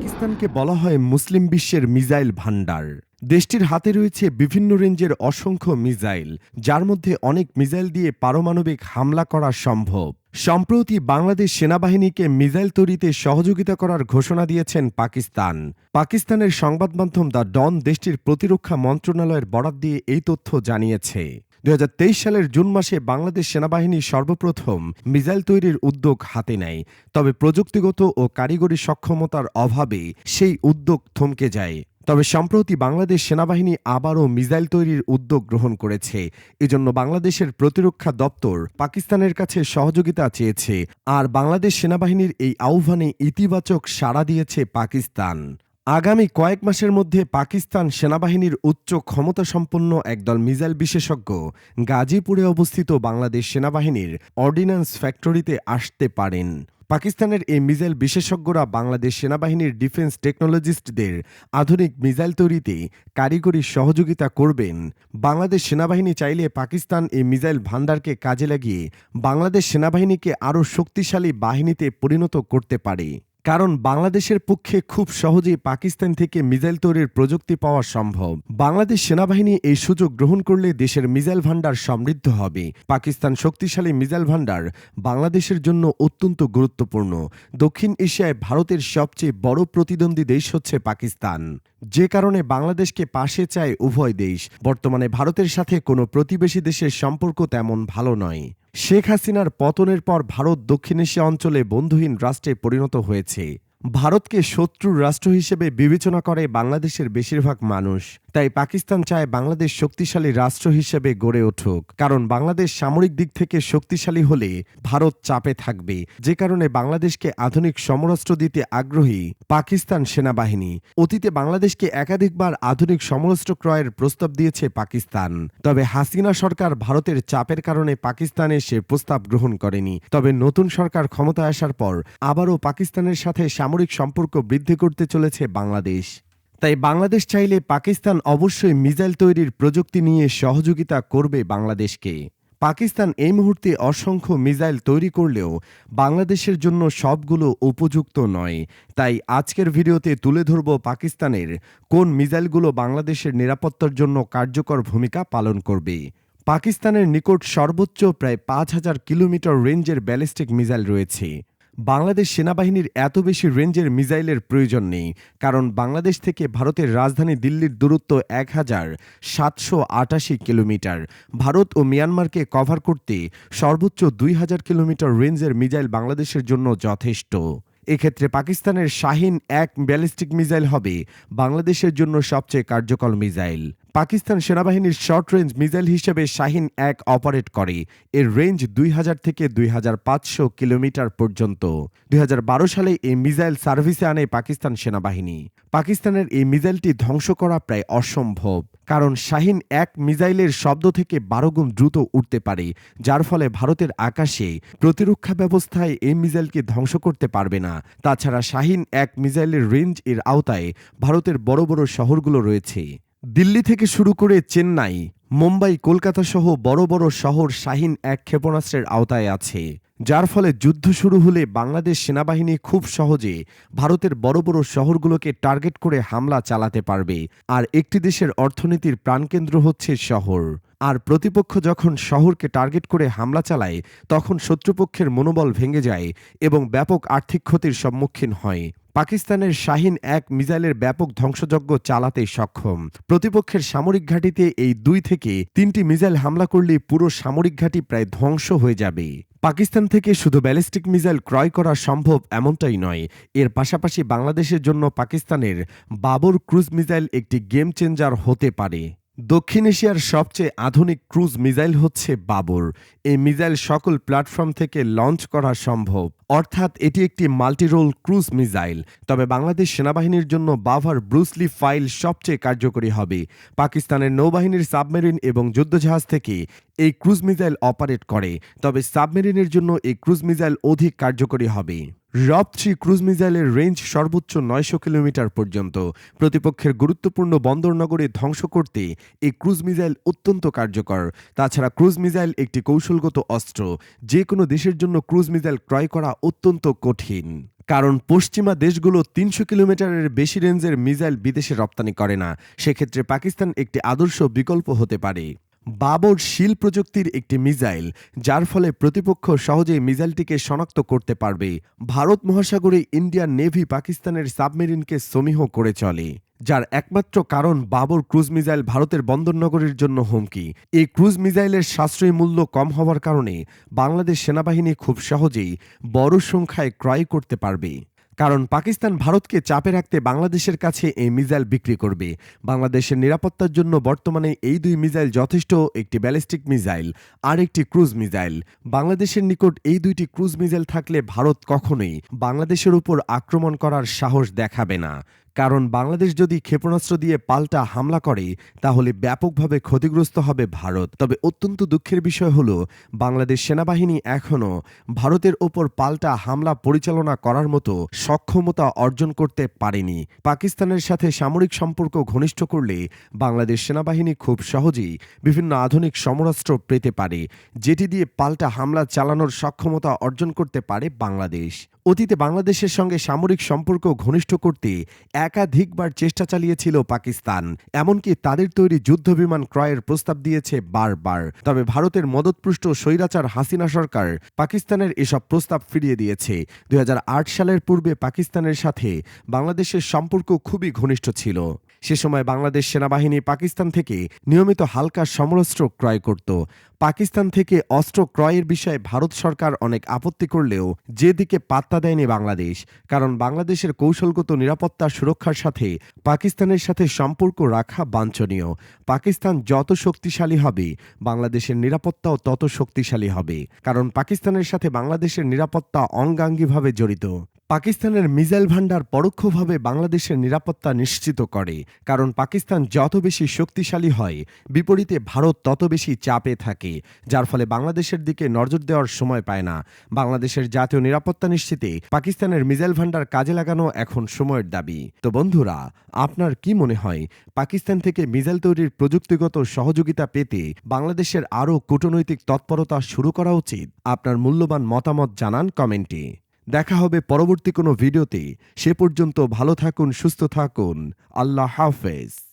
পাকিস্তানকে বলা হয় মুসলিম বিশ্বের মিসাইল ভান্ডার দেশটির হাতে রয়েছে বিভিন্ন রেঞ্জের অসংখ্য মিসাইল, যার মধ্যে অনেক মিসাইল দিয়ে পারমাণবিক হামলা করা সম্ভব। সম্প্রতি বাংলাদেশ সেনাবাহিনীকে মিসাইল তৈরিতে সহযোগিতা করার ঘোষণা দিয়েছেন পাকিস্তান। পাকিস্তানের সংবাদ মাধ্যম দ্য ডন দেশটির প্রতিরক্ষা মন্ত্রণালয়ের বরাত দিয়ে এই তথ্য জানিয়েছে। দুই হাজার তেইশ সালের জুন মাসে বাংলাদেশ সেনাবাহিনী সর্বপ্রথম মিসাইল তৈরির উদ্যোগ হাতে নেয়। তবে প্রযুক্তিগত ও কারিগরি সক্ষমতার অভাবে সেই উদ্যোগ থমকে যায়। তবে সম্প্রতি বাংলাদেশ সেনাবাহিনী আবারও মিসাইল তৈরির উদ্যোগ গ্রহণ করেছে। এজন্য বাংলাদেশের প্রতিরক্ষা দপ্তর পাকিস্তানের কাছে সহযোগিতা চেয়েছে। আর বাংলাদেশ সেনাবাহিনীর এই আহ্বানে ইতিবাচক সাড়া দিয়েছে পাকিস্তান। আগামী কয়েক মাসের মধ্যে পাকিস্তান সেনাবাহিনীর উচ্চ ক্ষমতাসম্পন্ন একদল মিসাইল বিশেষজ্ঞ গাজীপুরে অবস্থিত বাংলাদেশ সেনাবাহিনীর অর্ডিন্যান্স ফ্যাক্টরিতে আসতে পারেন। পাকিস্তানের এই মিসাইল বিশেষজ্ঞরা বাংলাদেশ সেনাবাহিনীর ডিফেন্স টেকনোলজিস্টদের আধুনিক মিসাইল তৈরিতে কারিগরি সহযোগিতা করবেন। বাংলাদেশ সেনাবাহিনী চাইলে পাকিস্তান এই মিসাইল ভান্ডারকে কাজে লাগিয়ে বাংলাদেশ সেনাবাহিনীকে আরও শক্তিশালী বাহিনীতে পরিণত করতে পারে। কারণ বাংলাদেশের পক্ষে খুব সহজেই পাকিস্তান থেকে মিসাইল তৈরির প্রযুক্তি পাওয়া সম্ভব। বাংলাদেশ সেনাবাহিনী এই সুযোগ গ্রহণ করলে দেশের মিসাইল ভান্ডার সমৃদ্ধ হবে। পাকিস্তান শক্তিশালী মিসাইল ভান্ডার বাংলাদেশের জন্য অত্যন্ত গুরুত্বপূর্ণ। দক্ষিণ এশিয়ায় ভারতের সবচেয়ে বড় প্রতিদ্বন্দ্বী দেশ হচ্ছে পাকিস্তান। যে কারণে বাংলাদেশকে পাশে চায় উভয় দেশ। বর্তমানে ভারতের সাথে কোনো প্রতিবেশী দেশের সম্পর্ক তেমন ভালো নয়। শেখ হাসিনার পতনের পর ভারত দক্ষিণ এশিয়া অঞ্চলে বন্ধুহীন রাষ্ট্রে পরিণত হয়েছে। ভারতকে শত্রুর রাষ্ট্র হিসেবে বিবেচনা করে বাংলাদেশের বেশিরভাগ মানুষ তাই পাকিস্তান চায় বাংলাদেশ শক্তিশালী রাষ্ট্র হিসেবে গড়ে উঠুক। কারণ বাংলাদেশ সামরিক দিক থেকে শক্তিশালী হলে ভারত চাপে থাকবে। যে কারণে বাংলাদেশকে আধুনিক সমরাস্ত্র দিতে আগ্রহী পাকিস্তান সেনাবাহিনী। অতীতে বাংলাদেশকে একাধিকবার আধুনিক সমরাস্ত্র ক্রয়ের প্রস্তাব দিয়েছে পাকিস্তান। তবে হাসিনা সরকার ভারতের চাপের কারণে পাকিস্তানে সে প্রস্তাব গ্রহণ করেনি। তবে নতুন সরকার ক্ষমতায় আসার পর আবারও পাকিস্তানের সাথে সামরিক সম্পর্ক বৃদ্ধি করতে চলেছে বাংলাদেশ। তাই বাংলাদেশ চাইলে পাকিস্তান অবশ্যই মিসাইল তৈরির প্রযুক্তি নিয়ে সহযোগিতা করবে বাংলাদেশকে। পাকিস্তান এই মুহূর্তে অসংখ্য মিসাইল তৈরি করলেও বাংলাদেশের জন্য সবগুলো উপযুক্ত নয়। তাই আজকের ভিডিওতে তুলে ধরব পাকিস্তানের কোন মিসাইলগুলো বাংলাদেশের নিরাপত্তার জন্য কার্যকর ভূমিকা পালন করবে। পাকিস্তানের নিকট সর্বোচ্চ প্রায় পাঁচ হাজার কিলোমিটার রেঞ্জের ব্যালিস্টিক মিসাইল রয়েছে। বাংলাদেশ সেনাবাহিনীর এত বেশি রেঞ্জের মিসাইলের প্রয়োজন নেই, কারণ বাংলাদেশ থেকে ভারতের রাজধানী দিল্লির দূরত্ব এক হাজার সাতশো আটাশি কিলোমিটার। ভারত ও মিয়ানমারকে কভার করতে সর্বোচ্চ দুই হাজার কিলোমিটার রেঞ্জের মিসাইল বাংলাদেশের জন্য যথেষ্ট। এক্ষেত্রে পাকিস্তানের শাহিন এক ব্যালিস্টিক মিসাইল হবে বাংলাদেশের জন্য সবচেয়ে কার্যকর মিসাইল। পাকিস্তান সেনাবাহিনীর শর্ট রেঞ্জ মিসাইল হিসেবে শাহিন এক অপারেট করে। এর রেঞ্জ দুই হাজার থেকে দুই হাজার পাঁচশো কিলোমিটার পর্যন্ত। দুই হাজার বারো সালে এই মিসাইল সার্ভিসে আনে পাকিস্তান সেনাবাহিনী। পাকিস্তানের এই মিসাইলটি ধ্বংস করা প্রায় অসম্ভব, কারণ শাহিন এক মিসাইলের শব্দ থেকে বারো গুণ দ্রুত উঠতে পারে, যার ফলে ভারতের আকাশে প্রতিরক্ষা ব্যবস্থায় এই মিসাইলকে ধ্বংস করতে পারবে না। তাছাড়া শাহিন এক মিসাইলের রেঞ্জ এর আওতায় ভারতের বড় বড় শহরগুলো রয়েছে। দিল্লি থেকে শুরু করে চেন্নাই, মুম্বাই, কলকাতা সহ বড় বড় শহর শাহিন এক ক্ষেপণাস্ত্রের আওতায় আছে। যার ফলে যুদ্ধ শুরু হলে বাংলাদেশ সেনাবাহিনী খুব সহজে ভারতের বড় বড় শহরগুলোকে টার্গেট করে হামলা চালাতে পারবে। আর একটি দেশের অর্থনীতির প্রাণকেন্দ্র হচ্ছে শহর। আর প্রতিপক্ষ যখন শহরকে টার্গেট করে হামলা চালায়, তখন শত্রুপক্ষের মনোবল ভেঙে যায় এবং ব্যাপক আর্থিক ক্ষতির সম্মুখীন হয়। পাকিস্তানের শাহিন এক মিসাইলের ব্যাপক ধ্বংসযজ্ঞ চালাতে সক্ষম। প্রতিপক্ষের সামরিক ঘাঁটিতে এই দুই থেকে তিনটি মিসাইল হামলা করলে পুরো সামরিক ঘাঁটি প্রায় ধ্বংস হয়ে যাবে। পাকিস্তান থেকে শুধু ব্যালিস্টিক মিসাইল ক্রয় করা সম্ভব এমনটাই নয়, এর পাশাপাশি বাংলাদেশের জন্য পাকিস্তানের বাবর ক্রুজ মিসাইল একটি গেম চেঞ্জার হতে পারে। দক্ষিণ এশিয়ার সবচেয়ে আধুনিক ক্রুজ মিসাইল হচ্ছে বাবর। এই মিসাইল সকল প্ল্যাটফর্ম থেকে লঞ্চ করা সম্ভব। অর্থাৎ এটি একটি মাল্টিরোল ক্রুজ মিসাইল। তবে বাংলাদেশ সেনাবাহিনীর জন্য বাভার ব্রুসলি ফাইল সবচেয়ে কার্যকরী হবে। পাকিস্তানের নৌবাহিনীর সাবমেরিন এবং যুদ্ধজাহাজ থেকে এই ক্রুজ মিসাইল অপারেট করে। তবে সাবমেরিনের জন্য এই ক্রুজ মিসাইল অধিক কার্যকরী হবে। রব থ্রি ক্রুজ মিসাইলের রেঞ্জ সর্বোচ্চ নয়শো কিলোমিটার পর্যন্ত। প্রতিপক্ষের গুরুত্বপূর্ণ বন্দরনগরে ধ্বংস করতে এই ক্রুজ মিসাইল অত্যন্ত কার্যকর। তাছাড়া ক্রুজ মিসাইল একটি কৌশলগত অস্ত্র। যে কোনো দেশের জন্য ক্রুজ মিসাইল ক্রয় করা অত্যন্ত কঠিন। কারণ পশ্চিমা দেশগুলো তিনশো কিলোমিটারের বেশি রেঞ্জের মিসাইল বিদেশে রপ্তানি করে না। সেক্ষেত্রে পাকিস্তান একটি আদর্শ বিকল্প হতে পারে। বাবর শিল প্রযুক্তির একটি মিসাইল, যার ফলে প্রতিপক্ষ সহজেই মিসাইলটিকে শনাক্ত করতে পারবে। ভারত মহাসাগরে ইন্ডিয়ান নেভি পাকিস্তানের সাবমেরিনকে সমীহ করে চলে, যার একমাত্র কারণ বাবর ক্রুজ মিসাইল ভারতের বন্দরনগরীর জন্য হুমকি। এই ক্রুজ মিসাইলের সাশ্রয়ী মূল্য কম হওয়ার কারণে বাংলাদেশ সেনাবাহিনী খুব সহজেই বড় সংখ্যায় ক্রয় করতে পারবে। কারণ পাকিস্তান ভারতকে চাপে রাখতে বাংলাদেশের কাছে এই মিসাইল বিক্রি করবে। বাংলাদেশের নিরাপত্তার জন্য বর্তমানে এই দুই মিসাইল যথেষ্ট, একটি ব্যালিস্টিক মিসাইল আর একটি ক্রুজ মিসাইল। বাংলাদেশের নিকট এই দুইটি ক্রুজ মিসাইল থাকলে ভারত কখনোই বাংলাদেশের উপর আক্রমণ করার সাহস দেখাবে না। কারণ বাংলাদেশ যদি ক্ষেপণাস্ত্র দিয়ে পাল্টা হামলা করে, তাহলে ব্যাপকভাবে ক্ষতিগ্রস্ত হবে ভারত। তবে অত্যন্ত দুঃখের বিষয় হল, বাংলাদেশ সেনাবাহিনী এখনও ভারতের ওপর পাল্টা হামলা পরিচালনা করার মতো সক্ষমতা অর্জন করতে পারেনি। পাকিস্তানের সাথে সামরিক সম্পর্ক ঘনিষ্ঠ করলে বাংলাদেশ সেনাবাহিনী খুব সহজেই বিভিন্ন আধুনিক সমরাস্ত্র পেতে পারে, যেটি দিয়ে পাল্টা হামলা চালানোর সক্ষমতা অর্জন করতে পারে বাংলাদেশ। অতীতে বাংলাদেশের সঙ্গে সামরিক সম্পর্ক ঘনিষ্ঠ করতে একাধিকবার চেষ্টা চালিয়েছিল পাকিস্তান, এমনকি তাদের তৈরি যুদ্ধবিমান ক্রয়ের প্রস্তাব দিয়েছে বারবার। তবে ভারতের মদতপুষ্ট স্বৈরাচার হাসিনা সরকার পাকিস্তানের এসব প্রস্তাব ফিরিয়ে দিয়েছে। দুই সালের পূর্বে পাকিস্তানের সাথে বাংলাদেশের সম্পর্ক খুবই ঘনিষ্ঠ ছিল। সে সময় বাংলাদেশ সেনাবাহিনী পাকিস্তান থেকে নিয়মিত হালকা সমরাস্ত্র ক্রয় করত। পাকিস্তান থেকে অস্ত্র ক্রয়ের বিষয়ে ভারত সরকার অনেক আপত্তি করলেও যেদিকে পাত্তা দেয়নি বাংলাদেশ, কারণ বাংলাদেশের কৌশলগত নিরাপত্তা সুরক্ষার সাথে, পাকিস্তানের সাথে সম্পর্ক রাখা বাঞ্ছনীয়। পাকিস্তান যত শক্তিশালী হবে, বাংলাদেশের নিরাপত্তাও তত শক্তিশালী হবে। কারণ পাকিস্তানের সাথে বাংলাদেশের নিরাপত্তা অঙ্গাঙ্গিভাবে জড়িত। পাকিস্তানের মিসাইল ভান্ডার পরোক্ষভাবে বাংলাদেশের নিরাপত্তা নিশ্চিত করে, কারণ পাকিস্তান যত বেশি শক্তিশালী হয়, বিপরীতে ভারত তত বেশি চাপে থাকে, যার ফলে বাংলাদেশের দিকে নজর দেওয়ার সময় পায় না। বাংলাদেশের জাতীয় নিরাপত্তা নিশ্চিতে পাকিস্তানের মিসাইল ভান্ডার কাজে লাগানো এখন সময়ের দাবি। তো বন্ধুরা, আপনার কি মনে হয়, পাকিস্তান থেকে মিসাইল তৈরির প্রযুক্তিগত সহযোগিতা পেতে বাংলাদেশের আরও কূটনৈতিক তৎপরতা শুরু করা উচিত? আপনার মূল্যবান মতামত জানান কমেন্টে। দেখা হবে পরবর্তী কোনো ভিডিওতে। সে পর্যন্ত ভালো থাকুন সুস্থ থাকুন। আল্লাহ হাফেজ।